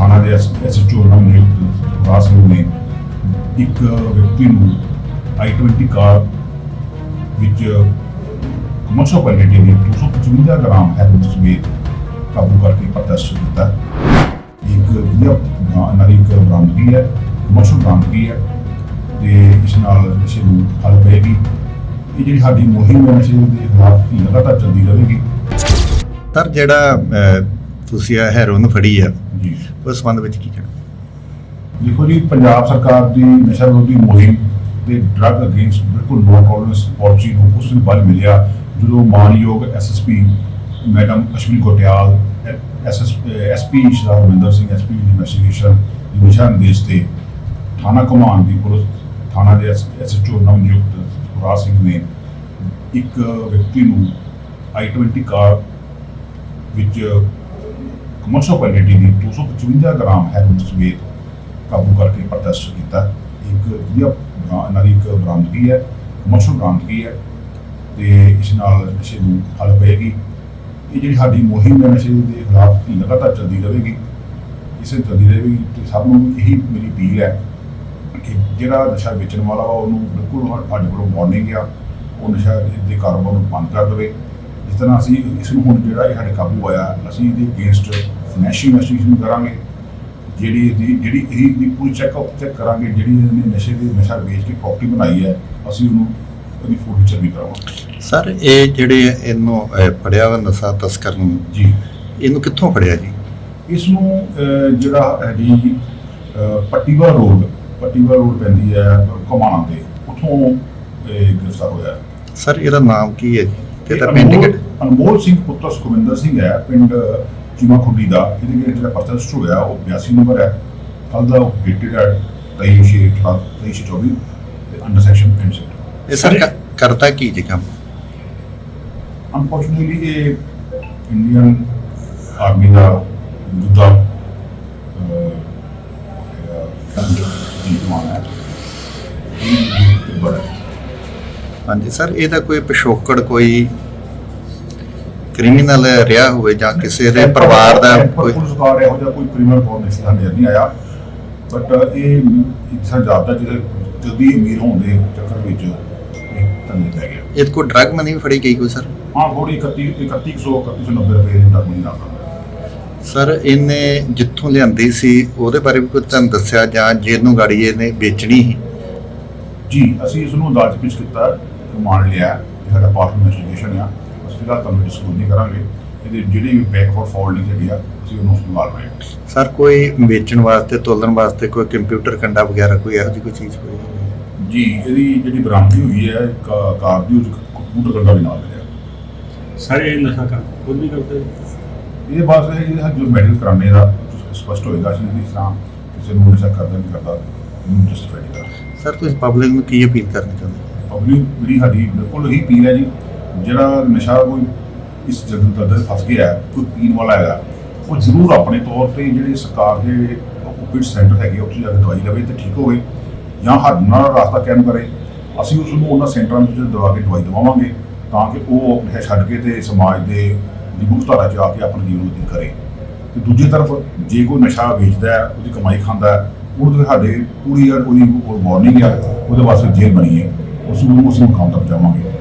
ਥਾਣਾ ਦੇ ਐਸਐਚਓ ਨਾਮ ਨਿਯੁਕਤ ਰਾਜ ਸਿੰਘ ਨੇ ਇੱਕ ਵਿਅਕਤੀ ਨੂੰ i20 ਕਾਰ ਵਿੱਚ ਕਮਰਸ਼ੀਅਲ ਕੁਆਲਿਟੀ ਦੀ 255 ਗ੍ਰਾਮ ਹੈਰੋਇਨ ਸਮੇਤ ਕਾਬੂ ਕਰਕੇ ਪ੍ਰਦਰਸ਼ ਕੀਤਾ ਇੱਕ ਵਧੀਆ ਬਰਾ- ਇਹਨਾਂ ਦੀ ਇੱਕ ਬਰਾਮਦਗੀ ਹੈ ਕਮਰਸ਼ੀਅਲ ਬਰਾਮਦਗੀ ਹੈ ਤੇ ਇਸ ਨਾਲ ਨਸ਼ੇ ਨੂੰ ਹੱਲ ਪਏਗੀ ਇਹ ਜਿਹੜੀ ਸਾਡੀ ਮੁਹਿੰਮ ਹੈ, ਨਸ਼ੇ ਦੇ ਖਿਲਾਫ ਲਗਾਤਾਰ ਚੱਲਦੀ ਰਹੇਗੀ। ਸਰ, ਜਿਹੜਾ ਤੁਸੀਂ ਇਹ ਹੈਰੋਇਨ ਫੜੀ ਆ ਜੀ। ਉਸ ਸੰਬੰਧ ਵਿੱਚ ਕੀ ਕਹਿਣਾ? ਦੇਖੋ ਜੀ ਪੰਜਾਬ ਸਰਕਾਰ ਦੀ ਨਸ਼ਾ ਵਿਰੋਧੀ ਮੁਹਿੰਮ ਤੇ ਡਰੱਗ ਅਗੇਂਸਟ ਬਿਲਕੁਲ ਨੋ ਟੋਲਰੈਂਸ ਪਾਲਿਸੀ ਨੂੰ ਉਸ ਦਿਨ ਬਲ ਮਿਲਿਆ ਜਦੋਂ ਮਾਨਯੋਗ SSP madam Ashwani Kotiyal SS SP Shri Ravinder Singh SP investigation ਦੇ ਦਿਸ਼ਾ ਨਿਰਦੇਸ਼ ਤੇ ਥਾਣਾ ਕਮਾਂਡ ਦੀ ਪੁਲਿਸ ਥਾਣਾ ਦੇ ਐਸਐਚਓ ਨਵਨਿਯੁਕਤ ਰਾਜ ਸਿੰਘ ਨੇ ਇੱਕ ਵਿਅਕਤੀ ਨੂੰ i20 ਕਾਰ ਵਿੱਚ ਕਮਰਸ਼ੀਅਲ ਕੁਆਲਿਟੀ ਦੀ 255 ਗ੍ਰਾਮ ਹੈਰੋਇਨ ਸਮੇਤ ਕਾਬੂ ਕਰਕੇ ਪ੍ਰਦਰਸ਼ ਕੀਤਾ। ਇੱਕ ਵਧੀਆ ਇਹਨਾਂ ਦੀ ਇੱਕ ਬਰਾਮਦਗੀ ਹੈ ਕਮਰਸ਼ਲ ਬਰਾਮਦਗੀ ਹੈ ਤੇ ਇਸ ਨਾਲ ਨਸ਼ੇ ਨੂੰ ਹੱਲ ਪਏਗੀ। ਇਹ ਜਿਹੜੀ ਸਾਡੀ ਮੁਹਿੰਮ ਹੈ, ਨਸ਼ੇ ਦੇ ਖਿਲਾਫ ਲਗਾਤਾਰ ਚੱਲਦੀ ਰਹੇਗੀ। ਇਸੇ ਚੱਲਦੀ ਰਹੇਗੀ ਤੇ ਸਭ ਨੂੰ ਇਹੀ ਮੇਰੀ ਅਪੀਲ ਹੈ ਕਿ ਜਿਹੜਾ ਨਸ਼ਾ ਵੇਚਣ ਵਾਲਾ ਵਾ ਉਹਨੂੰ ਬਿਲਕੁਲ ਸਾਡੇ ਕੋਲੋਂ ਵਾਰਨਿੰਗ ਆ, ਉਹ ਨਸ਼ਾ ਦੇ ਕਾਰੋਬਾਰ ਨੂੰ ਬੰਦ ਕਰ ਦੇਵੇ। ਜਿਸ ਤਰ੍ਹਾਂ ਅਸੀਂ ਇਸ ਨੂੰ ਹੁਣ ਜਿਹੜਾ ਇਹ ਸਾਡੇ ਕਾਬੂ ਆਇਆ ਅਸੀਂ ਇਹਦੇ ਅਗੇਂਸਟ ਫਾਈਨੈਂਸ਼ੀਅਲ ਇਨਵੈਸਟੀਗੇਸ਼ਨ ਕਰਾਂਗੇ। ਜਿਹੜੀ ਇਹਦੀ ਜਿਹੜੀ ਇਹ ਦੀ ਪੂਰੀ ਚੈੱਕਅਪ ਚੈੱਕ ਕਰਾਂਗੇ ਜਿਹੜੀ ਇਹਨੇ ਨਸ਼ੇ ਦੀ ਨਸ਼ਾ ਵੇਚ ਕੇ ਪ੍ਰਾਪਰਟੀ ਬਣਾਈ ਹੈ ਅਸੀਂ ਉਹਨੂੰ ਉਹਦੀ ਫੋਟੋ ਵੀ ਕਰਾਵਾਂਗੇ। ਸਰ ਇਹ ਜਿਹੜੇ ਇਹਨੂੰ ਫੜਿਆ ਵਾ ਨਸ਼ਾ ਤਸਕਰ ਨੂੰ ਜੀ। ਇਹਨੂੰ ਕਿੱਥੋਂ ਫੜਿਆ ਜੀ? ਇਸ ਨੂੰ ਜਿਹੜਾ ਹੈਗੀ ਪੱਟੀਵਾ ਰੋਡ ਪੱਟੀਵਾ ਰੋਡ ਪੈਂਦੀ ਹੈ ਕਮਾਣਾ ਦੇ ਉੱਥੋਂ ਇਹ ਗ੍ਰਿਫਤਾਰ ਹੋਇਆ। ਸਰ ਇਹਦਾ ਨਾਮ ਕੀ ਹੈ ਜੀ? ਇਹ ਇਹਦਾ ਪਿੰਡ ਅਨਮੋਲ ਕਿਹੜਾ? ਅਨਮੋਲ ਸਿੰਘ ਪੁੱਤਰ ਸੁਖਵਿੰਦਰ ਸਿੰਘ ਹੈ ਪਿੰਡ ਚੀਮਾ ਖੁੱਡੀ ਦਾ। ਇਹਦੇ ਵਿੱਚ ਜਿਹੜਾ ਪਰਚਾ ਰਜਿਸਟਰ ਹੋਇਆ ਉਹ 82 ਨੰਬਰ ਹੈ। ਕੱਲ ਦਾ ਉਹ ਡੇਟਡ ਹੈ 23 23 24 ਤੇ ਅੰਡਰ ਸੈਕਸ਼ਨ ਪੈਨਸ਼ਨ ਇਹ ਸਰ ਕ- ਕਰਦਾ ਕੀ ਜੀ ਕੰਮ? ਅਨਫੋਰਚੂਨੇਟਲੀ ਇਹ ਇੰਡੀਅਨ ਆਰਮੀ ਦਾ ਜੁਦਾ ਜੀ ਜਵਾਨ ਹੈ ਇਹ ਬੜਾ ਹਾਂਜੀ ਸਰ ਇਹਦਾ ਕੋਈ ਪਿਛੋਕੜ ਕੋਈ ਕ੍ਰਿਮੀਨਲ ਰਿਹਾ ਹੋਵੇ ਜਾਂ ਕਿਸੇ ਦੇ ਪਰਿਵਾਰ ਦਾ ਕੋਈ ਪੁਲਿਸ ਕਾਰ ਇਹੋ ਜਿਹਾ ਕੋਈ ਕ੍ਰਿਮੀਨਲ ਕੋਡ ਨਹੀਂ ਸਾਡੇ ਨਹੀਂ ਆਇਆ। ਬਟ ਇਹ ਇੱਕ ਸਾਂ ਜਾਪਦਾ ਜਿਹਦੇ ਜਲਦੀ ਅਮੀਰ ਹੋਣ ਦੇ ਚੱਕਰ ਵਿੱਚ ਤੰਨੇ ਪੈ ਗਿਆ ਇਹ ਡਰਗ ਮਨੀ ਵੀ ਫੜੀ ਗਈ ਕੋਈ ਸਰ? ਹਾਂ ਥੋੜੀ 31 3100 3190 ਰੁਪਏ ਦਾ ਕੋਈ ਨਾ ਸਰ ਇਹਨੇ ਜਿੱਥੋਂ ਲਿਆਂਦੀ ਸੀ ਉਹਦੇ ਬਾਰੇ ਵੀ ਕੋਈ ਤੁਹਾਨੂੰ ਦੱਸਿਆ ਜਾਂ ਜਿਹਨੂੰ ਗਾੜੀ ਇਹਨੇ ਵੇਚਣੀ ਸੀ? ਜੀ ਅਸੀਂ ਇਸ ਨੂੰ ਅਦਾਲਤ ਵਿੱਚ ਕੀਤਾ। ਮੰਨ ਲਿਆ ਇਹ ਸਾਡਾ ਪਾਰਟ ਇਨਵੈਸਟੀਗੇਸ਼ਨ ਆ। ਅਸੀਂ ਫਿਲਹਾਲ ਤੁਹਾਨੂੰ ਡਿਸਕਲੋਜ਼ ਨਹੀਂ ਕਰਾਂਗੇ। ਇਹਦੇ ਜਿਹੜੀ ਵੀ ਬੈਕਵਰਡ ਫਾਲਟਿੰਗ ਹੈਗੀ ਆ ਅਸੀਂ ਉਹਨੂੰ ਸੰਭਾਲ ਰਹੇ ਹਾਂ ਸਰ ਕੋਈ ਵੇਚਣ ਵਾਸਤੇ ਤੋਲਣ ਵਾਸਤੇ ਕੋਈ ਕੰਪਿਊਟਰ ਕੰਡਾ ਵਗੈਰਾ ਕੋਈ ਇਹੋ ਜਿਹੀ ਕੋਈ ਚੀਜ਼ ਹੋਈ ਜੀ ਇਹਦੀ ਜਿਹੜੀ ਬਰਾਮਦਗੀ ਹੋਈ ਹੈ ਕਾ- ਕਾਰ ਦੀ ਕੰਪਿਊਟਰ ਕੰਡਾ ਵੀ ਨਾਲ ਮਿਲਿਆ। ਸਾਰੇ ਨਸ਼ਾ ਕਰ ਖੁਦ ਵੀ ਕਰਦੇ? ਇਹਦੇ ਬਾਅਦ ਇਹ ਜਿਹੜਾ ਜੋ ਮੈਡੀਕਲ ਕਰਾਣੇ ਦਾ ਸਪਸ਼ਟ ਹੋਏਗਾ ਅਸੀਂ ਇਸ ਤਰ੍ਹਾਂ ਕਿਸੇ ਨੂੰ ਨਸ਼ਾ ਕਰਦਾ ਨਹੀਂ ਕਰਦਾ ਜਸਟੀਫਾਈ ਕਰ ਸਰ ਤੁਸੀਂ ਪਬਲਿਕ ਨੂੰ ਕੀ ਅਪੀਲ ਕਰਨੀ ਚਾਹੁੰਦੇ ਪਬਲਿਕ ਜਿਹੜੀ ਸਾਡੀ ਬਿਲਕੁਲ ਹੀ ਪੀਣ ਹੈ ਜੀ, ਜਿਹੜਾ ਨਸ਼ਾ ਕੋਈ ਇਸ ਜਗਤ ਦਾ ਦਰ ਫਸ ਗਿਆ, ਕੋਈ ਪੀਣ ਵਾਲਾ ਹੈਗਾ, ਉਹ ਜ਼ਰੂਰ ਆਪਣੇ ਤੌਰ ਤੇ ਜਿਹੜੇ ਸਰਕਾਰ ਦੇ ਓਪੀਡ ਸੈਂਟਰ ਹੈਗੇ, ਉੱਥੇ ਜਾ ਕੇ ਦਵਾਈ ਲਵੇ ਤੇ ਠੀਕ ਹੋਵੇ, ਜਾਂ ਹੱਦ ਨਾਲ ਰਸਤਾ ਕਾਇਮ ਕਰੇ, ਅਸੀਂ ਉਸ ਨੂੰ ਉਹਨਾਂ ਸੈਂਟਰਾਂ ਵਿੱਚ ਦਵਾ ਕੇ ਦਵਾਈ ਦਵਾਵਾਂਗੇ, ਤਾਂ ਕਿ ਉਹ ਨਸ਼ਾ ਛੱਡ ਕੇ ਤੇ ਸਮਾਜ ਦੇ ਦੀ ਮੁਖਤਾਰਾ ਚ ਆ ਕੇ ਆਪਣਾ ਜੀਵਨ ਬਤੀਤ ਕਰੇ। ਤੇ ਦੂਜੀ ਤਰਫ, ਜੇ ਕੋਈ ਨਸ਼ਾ ਵੇਚਦਾ ਹੈ, ਉਹਦੀ ਕਮਾਈ ਖਾਂਦਾ ਹੈ ਉਹਨੂੰ ਸਾਡੇ ਪੂਰੀ ਉਹਦੀ ਵਾਰਨਿੰਗ ਆ ਉਹਦੇ ਵਾਸਤੇ ਜੇਲ੍ਹ ਬਣੀ ਹੈ। ਉਸ ਨੂੰ ਉਸ ਨੂੰ ਜਾਵਾਂਗੇ।